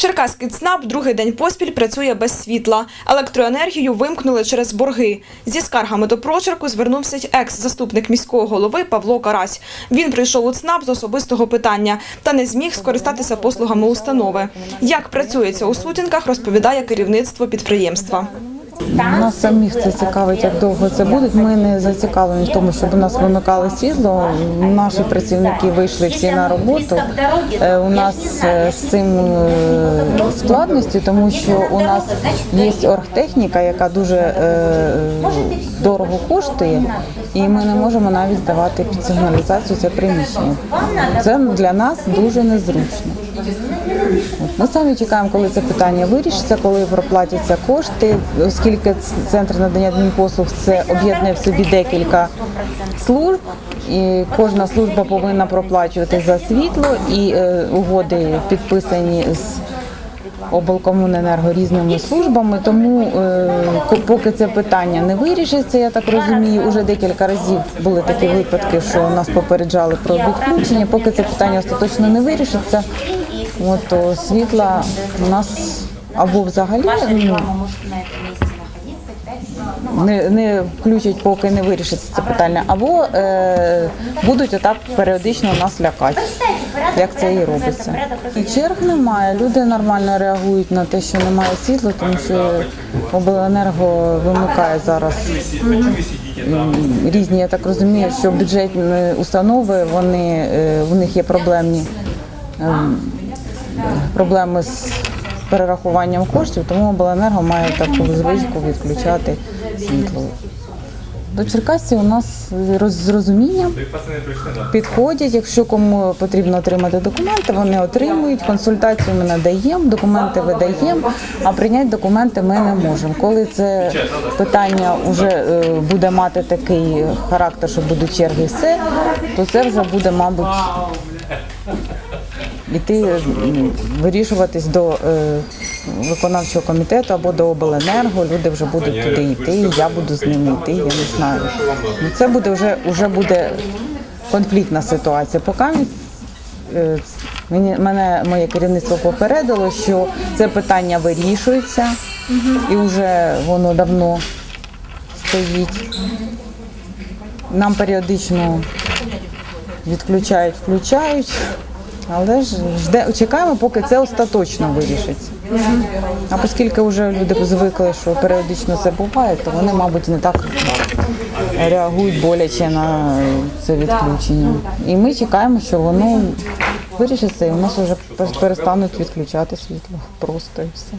Черкаський ЦНАП другий день поспіль працює без світла. Електроенергію вимкнули через борги. Зі скаргами до прочерку звернувся екс-заступник міського голови Павло Карась. Він прийшов у ЦНАП з особистого питання та не зміг скористатися послугами установи. Як працюється у сутінках, розповідає керівництво підприємства. Нас самих це цікавить, як довго це буде. Ми не зацікавлені в тому, щоб у нас вимикали світло. Наші працівники вийшли всі на роботу. Е, У нас е, з цим е, складності, тому що у нас є оргтехніка, яка дуже дорого коштує, і ми не можемо навіть здавати під сигналізацію це приміщення. Це для нас дуже незручно. Ми самі чекаємо, коли це питання вирішиться, коли проплатяться кошти, оскільки центр надання адмінпослуг це об'єднує в собі декілька служб, і кожна служба повинна проплачувати за світло, і е, угоди підписані з облкомуненерго різними службами. Тому е, поки це питання не вирішиться, я так розумію, уже декілька разів були такі випадки, що нас попереджали про відключення. Поки це питання остаточно не вирішиться, от, світла у нас або взагалі ну, не, не включать, поки не вирішиться це питання, або е, будуть отак періодично нас лякати, як це і робиться. І черг немає. Люди нормально реагують на те, що немає світла, тому що обленерго вимикає зараз різні. Я так розумію, що бюджетні установи вони е, в них є проблемні ем, проблеми з перерахуванням коштів, тому обленерго має таку звичку відключати світло. До черкасців у нас з розумінням підходять. Якщо кому потрібно отримати документи, вони отримують. Консультацію ми надаємо, документи видаємо, а прийняти документи ми не можемо. Коли це питання вже буде мати такий характер, що будуть черги, все, то це вже буде, мабуть, іти вирішуватись до е, виконавчого комітету або до обленерго. Люди вже будуть туди йти. і Я буду з ними йти. Я не знаю. Ну, це буде вже вже буде конфліктна ситуація. Поки е, мені мене моє керівництво попередило, що це питання вирішується, і вже воно давно стоїть. Нам періодично відключають, включають. Але ж жде, чекаємо, поки це остаточно вирішиться. А оскільки вже люди звикли, що періодично це буває, то вони, мабуть, не так реагують боляче на це відключення. І ми чекаємо, що воно вирішиться, і у нас вже перестануть відключати світло. Просто і все.